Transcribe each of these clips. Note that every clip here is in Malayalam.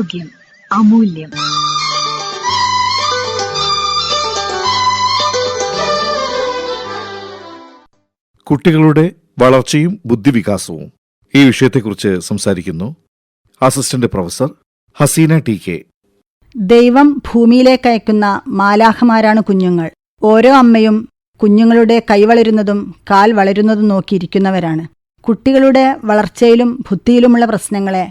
ആരോഗ്യം അമൂല്യം. കുട്ടികളുടെ വളർച്ചയും ബുദ്ധിവികാസവും ഈ വിഷയത്തെക്കുറിച്ച് സംസാരിക്കുന്നു assistant professor Haseena T K. ദൈവം ഭൂമിയിലേക്ക് അയക്കുന്ന മാലാഹമാരാണ് കുഞ്ഞുങ്ങൾ. ഓരോ അമ്മയും കുഞ്ഞുങ്ങളുടെ കൈ വളരുന്നതും കാൽ വളരുന്നതും നോക്കിയിരിക്കുന്നവരാണ്. കുട്ടികളുടെ വളർച്ചയിലും ബുദ്ധിയിലുമുള്ള പ്രശ്നങ്ങളെ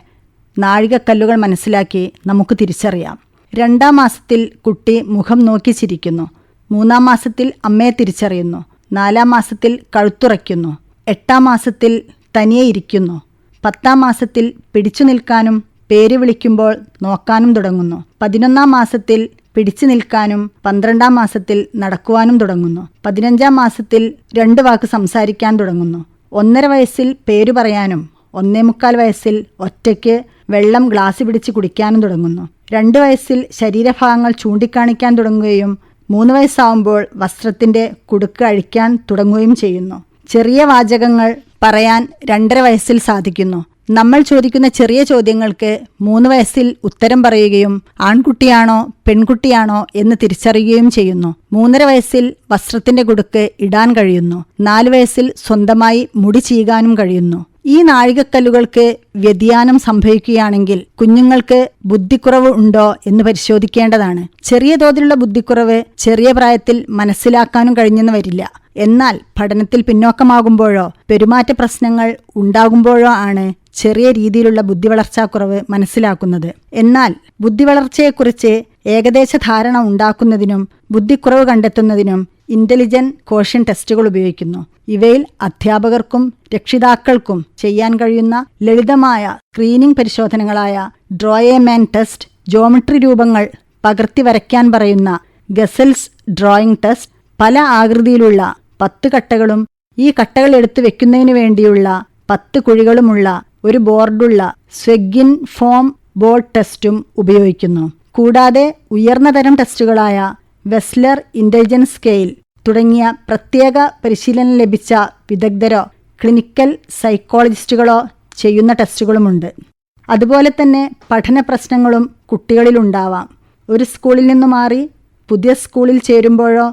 നാഴികക്കല്ലുകൾ മനസ്സിലാക്കി നമുക്ക് തിരിച്ചറിയാം. രണ്ടാം മാസത്തിൽ കുട്ടി മുഖം നോക്കി ചിരിക്കുന്നു. മൂന്നാം മാസത്തിൽ അമ്മയെ തിരിച്ചറിയുന്നു. നാലാം മാസത്തിൽ കഴുത്തുറയ്ക്കുന്നു. എട്ടാം മാസത്തിൽ തനിയെ ഇരിക്കുന്നു. പത്താം മാസത്തിൽ പിടിച്ചു നിൽക്കാനും പേര് വിളിക്കുമ്പോൾ നോക്കാനും തുടങ്ങുന്നു. പതിനൊന്നാം മാസത്തിൽ പിടിച്ചു നിൽക്കാനും പന്ത്രണ്ടാം മാസത്തിൽ നടക്കുവാനും തുടങ്ങുന്നു. പതിനഞ്ചാം മാസത്തിൽ രണ്ട് വാക്ക് സംസാരിക്കാൻ തുടങ്ങുന്നു. ഒന്നര വയസ്സിൽ പേര് പറയാനും ഒന്നേ മുക്കാൽ വയസ്സിൽ ഒറ്റയ്ക്ക് വെള്ളം ഗ്ലാസ് പിടിച്ച് കുടിക്കാനും തുടങ്ങുന്നു. രണ്ട് വയസ്സിൽ ശരീരഭാഗങ്ങൾ ചൂണ്ടിക്കാണിക്കാൻ തുടങ്ങുകയും മൂന്ന് വയസ്സാവുമ്പോൾ വസ്ത്രത്തിന്റെ കുടുക്ക് അഴിക്കാൻ തുടങ്ങുകയും ചെയ്യുന്നു. ചെറിയ വാചകങ്ങൾ പറയാൻ രണ്ടര വയസ്സിൽ സാധിക്കുന്നു. നമ്മൾ ചോദിക്കുന്ന ചെറിയ ചോദ്യങ്ങൾക്ക് മൂന്ന് വയസ്സിൽ ഉത്തരം പറയുകയും ആൺകുട്ടിയാണോ പെൺകുട്ടിയാണോ എന്ന് തിരിച്ചറിയുകയും ചെയ്യുന്നു. മൂന്നര വയസ്സിൽ വസ്ത്രത്തിന്റെ കുടുക്ക് ഇടാൻ കഴിയുന്നു. നാല് വയസ്സിൽ സ്വന്തമായി മുടി ചീകാനും കഴിയുന്നു. ഈ നാഴികക്കല്ലുകൾക്ക് വ്യതിയാനം സംഭവിക്കുകയാണെങ്കിൽ കുഞ്ഞുങ്ങൾക്ക് ബുദ്ധിക്കുറവ് ഉണ്ടോ എന്ന് പരിശോധിക്കേണ്ടതാണ്. ചെറിയ തോതിലുള്ള ബുദ്ധിക്കുറവ് ചെറിയ പ്രായത്തിൽ മനസ്സിലാക്കാനും കഴിഞ്ഞെന്ന് വരില്ല. എന്നാൽ പഠനത്തിൽ പിന്നോക്കമാകുമ്പോഴോ പെരുമാറ്റ പ്രശ്നങ്ങൾ ഉണ്ടാകുമ്പോഴോ ആണ് ചെറിയ രീതിയിലുള്ള ബുദ്ധി വളർച്ചാക്കുറവ് മനസ്സിലാക്കുന്നത്. എന്നാൽ ബുദ്ധി വളർച്ചയെക്കുറിച്ച് ഏകദേശ ധാരണ ഉണ്ടാക്കുന്നതിനും ബുദ്ധിക്കുറവ് കണ്ടെത്തുന്നതിനും ഇന്റലിജന്റ് കോഷ്യൻ ടെസ്റ്റുകൾ ഉപയോഗിക്കുന്നു. ഇവയിൽ അധ്യാപകർക്കും രക്ഷിതാക്കൾക്കും ചെയ്യാൻ കഴിയുന്ന ലളിതമായ screening പരിശോധനകളായ draw a man test geometry രൂപങ്ങൾ പകർത്തി വരയ്ക്കാൻ പറയുന്ന ഗസൽസ് ഡ്രോയിംഗ് ടെസ്റ്റ് പല ആകൃതിയിലുള്ള പത്ത് കട്ടകളും ഈ കട്ടകൾ എടുത്തു വെക്കുന്നതിനു വേണ്ടിയുള്ള പത്ത് കുഴികളുമുള്ള ഒരു ബോർഡുള്ള സ്വെഗിൻ ഫോം ബോർഡ് ടെസ്റ്റും ഉപയോഗിക്കുന്നു. കൂടാതെ ഉയർന്ന തരം ടെസ്റ്റുകളായ വെസ്ലർ ഇന്റലിജൻസ് സ്കെയിൽ തുടങ്ങിയ പ്രത്യേക പരിശീലനം ലഭിച്ച വിദഗ്ധരോ ക്ലിനിക്കൽ സൈക്കോളജിസ്റ്റുകളോ ചെയ്യുന്ന ടെസ്റ്റുകളുമുണ്ട്. അതുപോലെ തന്നെ പഠന പ്രശ്നങ്ങളും കുട്ടികളിലുണ്ടാവാം. ഒരു സ്കൂളിൽ നിന്ന് മാറി പുതിയ സ്കൂളിൽ ചേരുമ്പോഴോ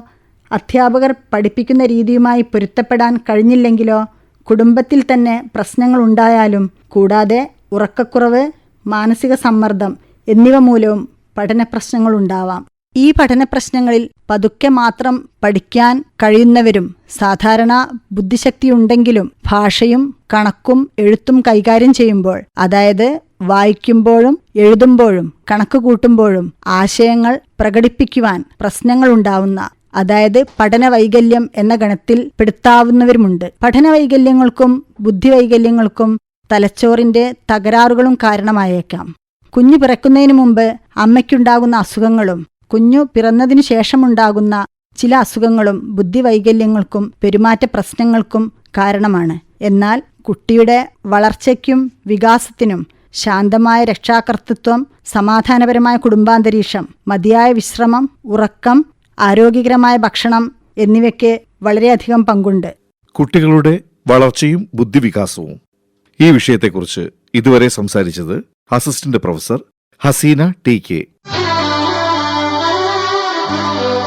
അധ്യാപകർ പഠിപ്പിക്കുന്ന രീതിയുമായി പൊരുത്തപ്പെടാൻ കഴിഞ്ഞില്ലെങ്കിലോ കുടുംബത്തിൽ തന്നെ പ്രശ്നങ്ങളുണ്ടായാലും കൂടാതെ ഉറക്കക്കുറവ് മാനസിക സമ്മർദ്ദം എന്നിവ മൂലവും പഠന പ്രശ്നങ്ങളുണ്ടാവാം ഈ പഠന പ്രശ്നങ്ങളിൽ പതുക്കെ മാത്രം പഠിക്കാൻ കഴിയുന്നവരും സാധാരണ ബുദ്ധിശക്തിയുണ്ടെങ്കിലും ഭാഷയും കണക്കും എഴുത്തും കൈകാര്യം ചെയ്യുമ്പോൾ അതായത് വായിക്കുമ്പോഴും എഴുതുമ്പോഴും കണക്ക് കൂട്ടുമ്പോഴും ആശയങ്ങൾ പ്രകടിപ്പിക്കുവാൻ പ്രശ്നങ്ങളുണ്ടാവുന്ന അതായത് പഠന വൈകല്യം എന്ന ഗണത്തിൽ പെടുത്താവുന്നവരുമുണ്ട്. പഠന വൈകല്യങ്ങൾക്കും ബുദ്ധിവൈകല്യങ്ങൾക്കും തലച്ചോറിന്റെ തകരാറുകളും കാരണമായേക്കാം. കുഞ്ഞു പിറക്കുന്നതിന് മുമ്പ് അമ്മയ്ക്കുണ്ടാകുന്ന അസുഖങ്ങളും കുഞ്ഞു പിറന്നതിനു ശേഷമുണ്ടാകുന്ന ചില അസുഖങ്ങളും ബുദ്ധിവൈകല്യങ്ങൾക്കും പെരുമാറ്റ പ്രശ്നങ്ങൾക്കും കാരണമാണ്. എന്നാൽ കുട്ടിയുടെ വളർച്ചയ്ക്കും വികാസത്തിനും ശാന്തമായ രക്ഷാകർത്തൃത്വം സമാധാനപരമായ കുടുംബാന്തരീക്ഷം മതിയായ വിശ്രമം ഉറക്കം ആരോഗ്യകരമായ ഭക്ഷണം എന്നിവയ്ക്ക് വളരെയധികം പങ്കുണ്ട്. കുട്ടികളുടെ വളർച്ചയും ബുദ്ധിവികാസവും. ഈ വിഷയത്തെക്കുറിച്ച് ഇതുവരെ സംസാരിച്ചത് assistant professor Haseena T K. Música